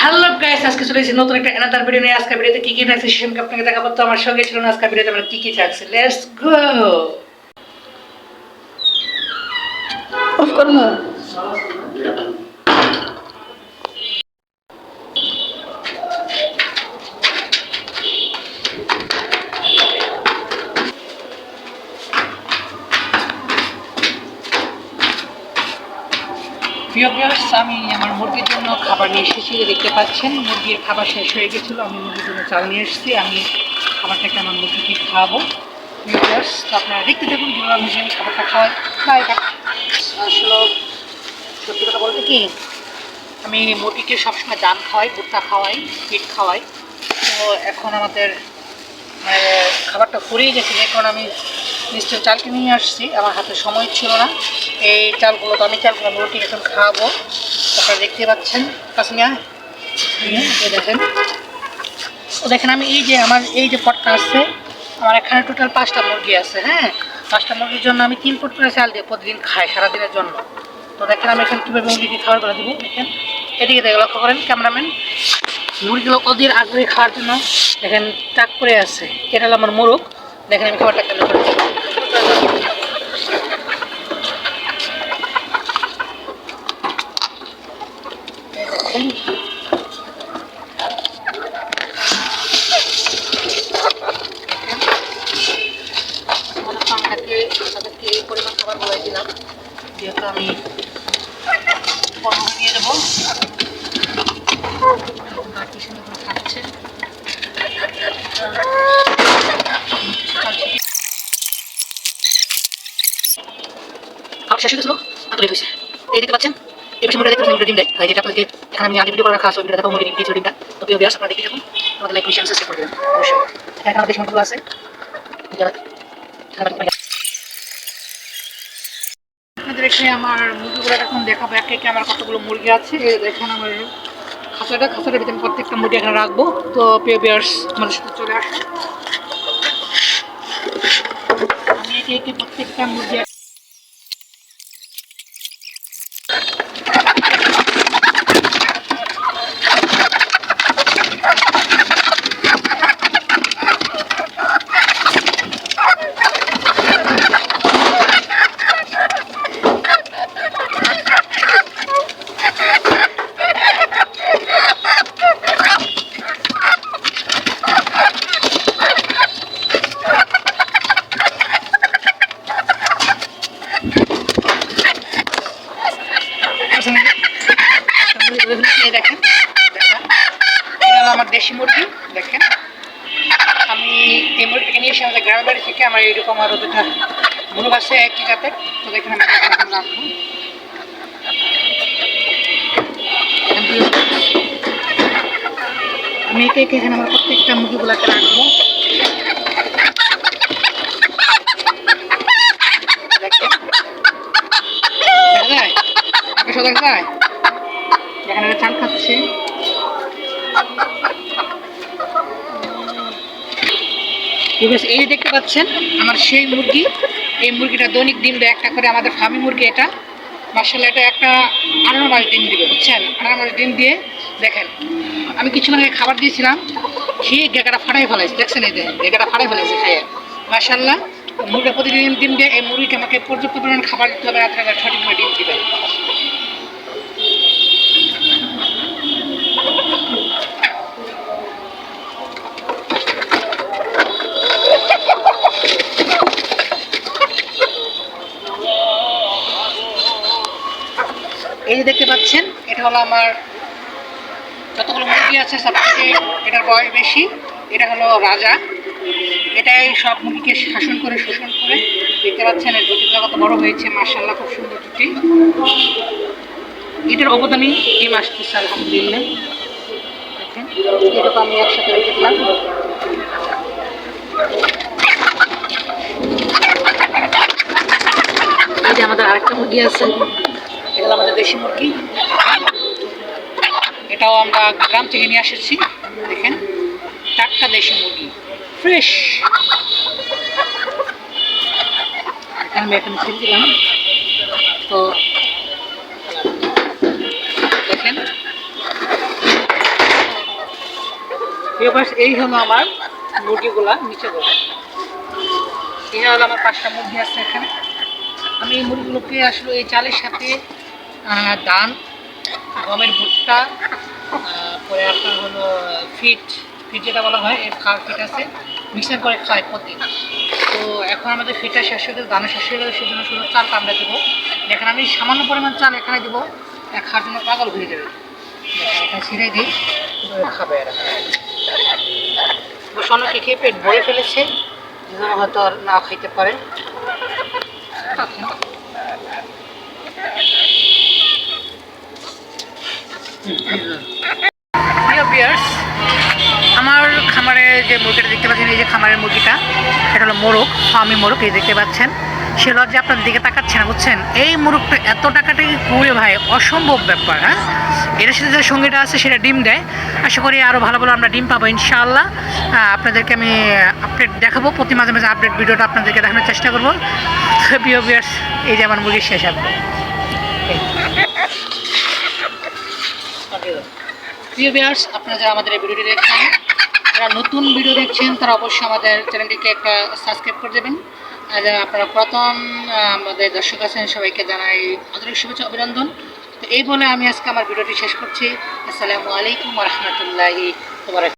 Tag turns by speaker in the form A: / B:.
A: Hello guys আজকে চলে এসেছি নতুন একটা এনাদার ভিডিও নিয়ে। আজকে ভিডিওতে কি কি থাকছে সেসবকে আপনাকে দেখাবো? তো আমার সঙ্গে ছিল না আজকে ভিডিওতে আমরা কি কি থাকছে লেটস গো
B: অফ করো
A: প্রিয় ভিউয়ার্স আমি আমার মুরগির জন্য খাবার নিয়ে এসেছি দেখতে পাচ্ছেন। মুরগির খাবার শেষ হয়ে গেছিল, আমি মুরগির জন্য চাল নিয়ে এসেছি। আমি খাবারটাকে আমার মুরগিকে খাওয়াবো। প্রিয় ভিউয়ার্স তো আপনারা দেখতে থাকুন কীভাবে আমি আমি খাবারটা খাওয়াই। বাই আসলে সত্যি কথা বলতে কি, আমি মুরগিকে সবসময় দান খাওয়াই, ভুট্টা খাওয়াই পিঠ খাওয়াই। তো এখন আমাদের খাবারটা ফুরিয়ে গেছে। এখন আমি নিশ্চয় চালকে নিয়ে আসছি। আমার হাতে সময় ছিল না। এই চালগুলো তো আমি চালগুলো মুরগিকে এখন খাওয়াবো। আপনারা দেখতে পাচ্ছেন এই দেখেন। ও দেখেন, আমি এই যে আমার এই যে পটটা আসছে আমার এখানে টোটাল পাঁচটা মুরগি আছে হ্যাঁ? পাঁচটা মুরগির জন্য আমি তিন ফুট করে চাল দিয়ে প্রতিদিন খাই, সারাদিনের জন্য। তো দেখেন, আমি এখানে কীভাবে মুরগিকে করে দেবো। দেখেন, এদিকে দেখে লক্ষ্য করেন, ক্যামেরাম্যান। মুরগিগুলো ওদের আগ্রহী খাওয়ার জন্য, দেখেন টাক করে আছে। এটা হলো আমার মোরগ। দেখেন, আমি খাবারটা কেন করে আমাদের তাদেরকে এই পরিমাণ খাবার বলে দিলাম। যেহেতু আমি পণ্য নিয়ে দেবো। আর কি সুন্দর খাচ্ছে। এই দেখতে পাচ্ছেন? এই পাশে যেটা আমি আগে ভিডিও করে রাখা আছে, ওই ভিডিও দেখাবো মুরগি ডিম দিয়েছিল ডিমটা। তো প্রিয় বিয়াস আমাদের এখানে আমাদের আছে। এখানে আমার মুরগিগুলো এখন দেখাবো। এক একে আমার কতগুলো মুরগি আছে। এখানে আমার খাঁচাটা, খাঁচাটার ভিতরে প্রত্যেকটা মুরগি এখানে রাখব। তো প্রিয় বিয়ার্স আমাদের সাথে চলে আসুন। আমি একে একে প্রত্যেকটা মুরগি এই দেখেন দেখেন এটা হলো আমার দেশি মুরগি দেখেন আমি এই মুরগিকে নিয়ে এসে আমাদের গ্রামের বাড়ি থেকে আমার এরকম আরও দুটা মুরগ আছে একই জাতের, তো দেখেন আমি রাখব। আমি একে এখানে আমার প্রত্যেকটা মুরগিগুলোকে রাখব। দেখা যায় এখানে চাল খাচ্ছে। এই যে দেখতে পাচ্ছেন, আমার সেই মুরগি, এই মুরগিটা দৈনিক ডিম দেয় একটা করে আমাদের ফার্মি মুরগি এটা। মার্শাল এটা একটা আঠারো মাস ডিম দিবে, বুঝছেন? আঠারো মাস ডিম দিয়ে দেখেন। আমি কিছুক্ষণ আগে খাবার দিয়েছিলাম, খেয়ে গেকাটা ফাটাই ফেলাইছে, দেখছেন এই গেকাটা ফাটাই ফেলাইছে খাইয়ে মার্শাল্লাহ মুরগিটা প্রতিদিন ডিম দিয়ে, এই মুরগিকে আমাকে পর্যাপ্ত পরিমাণ খাবার দিতে হবে, রাত্রে সঠিকভাবে ডিম দিবে। এই যে দেখতে পাচ্ছেন, এটা হলো আমার যতগুলো মুরগি আছে সব থেকে এটার বয়স বেশি। এটা হলো রাজা। এটাই সব মুরগিকে শাসন করে, শোষণ করে। দেখতে পাচ্ছেন, এর জুটিটা কত বড় হয়েছে মার্শাল্লাহ খুব সুন্দর জুটি এটার অবদানই ডিম আসতেছে আলহামদুলিল্লাহ। এরকম আমি একসাথে রেখে দিলাম। আমাদের আরেকটা মুরগি আছে। দেশি মুরগি। এটাও আমরা গ্রাম থেকে নিয়ে এসেছি, দেখেন। টাটকা দেশি মুরগি ফ্রেশ আমি এখন ছেড়ে তো দেখেন। এই হলো আমার মুরগিগুলা, নিচে দেবো এই হলো আমার পাঁচটা মুরগি আছে এখানে। আমি এই মুরগিগুলোকে আসলে এই চালের সাথে ধান গমের ভুট্টা পরে আপনার হলো ফিট ফিট যেটা বলা হয়, এর খাওয়ার ফিট আছে মিক্সার করে খায় প্রতি। তো এখন আমাদের ফিটটা শেষ হয়ে গেলে দানা শেষ হয়ে গেলে, সেজন্য শুধু চালটা আমরা দেবো। দেখেন, আমি সামান্য পরিমাণ চাল এখানে দেবো খাওয়ার জন্য পাগল হয়ে যাবে। এখানে ছিঁড়ে দিই খাবে এরা। তো খেয়ে পেট ভরে ফেলেছে হয়তো আর না খাইতে পারে প্রিয় বিয়ার্স আমার খামারে যে মুরগিটা দেখতে পাচ্ছেন, এই যে খামারের মুরগিটা সেটা হলো মোরগ, ফার্মি মোরগ, এই দেখতে পাচ্ছেন। সে লজ্জা আপনার দিকে তাকাচ্ছে না, বুঝছেন? এই মোরগটা এত টাকাটা ঘুরে ভাই? অসম্ভব ব্যাপার হ্যাঁ? এর সাথে যে সঙ্গীটা আছে, সেটা ডিম দেয়। আশা করি আরও ভালো ভালো আমরা ডিম পাবো, ইনশাআল্লাহ। আপনাদেরকে আমি আপডেট দেখাবো, প্রতি মাঝে মাঝে আপডেট ভিডিওটা আপনাদেরকে দেখানোর চেষ্টা করব। বিয়ার্স এই যে আমার মুরগির শেষ আপডেট প্রিয় বিয়ার্স আপনারা যারা আমাদের এই ভিডিওটি দেখছেন, যারা নতুন ভিডিও দেখছেন, তারা অবশ্যই আমাদের চ্যানেলটিকে একটা সাবস্ক্রাইব করে দেবেন। আর যারা আপনারা প্রথম আমাদের দর্শক আছেন, সবাইকে জানাই আন্তরিক শুভেচ্ছা, অভিনন্দন। তো এই বলে আমি আজকে আমার ভিডিওটি শেষ করছি। আসসালামু আলাইকুম রহমতুল্লাহি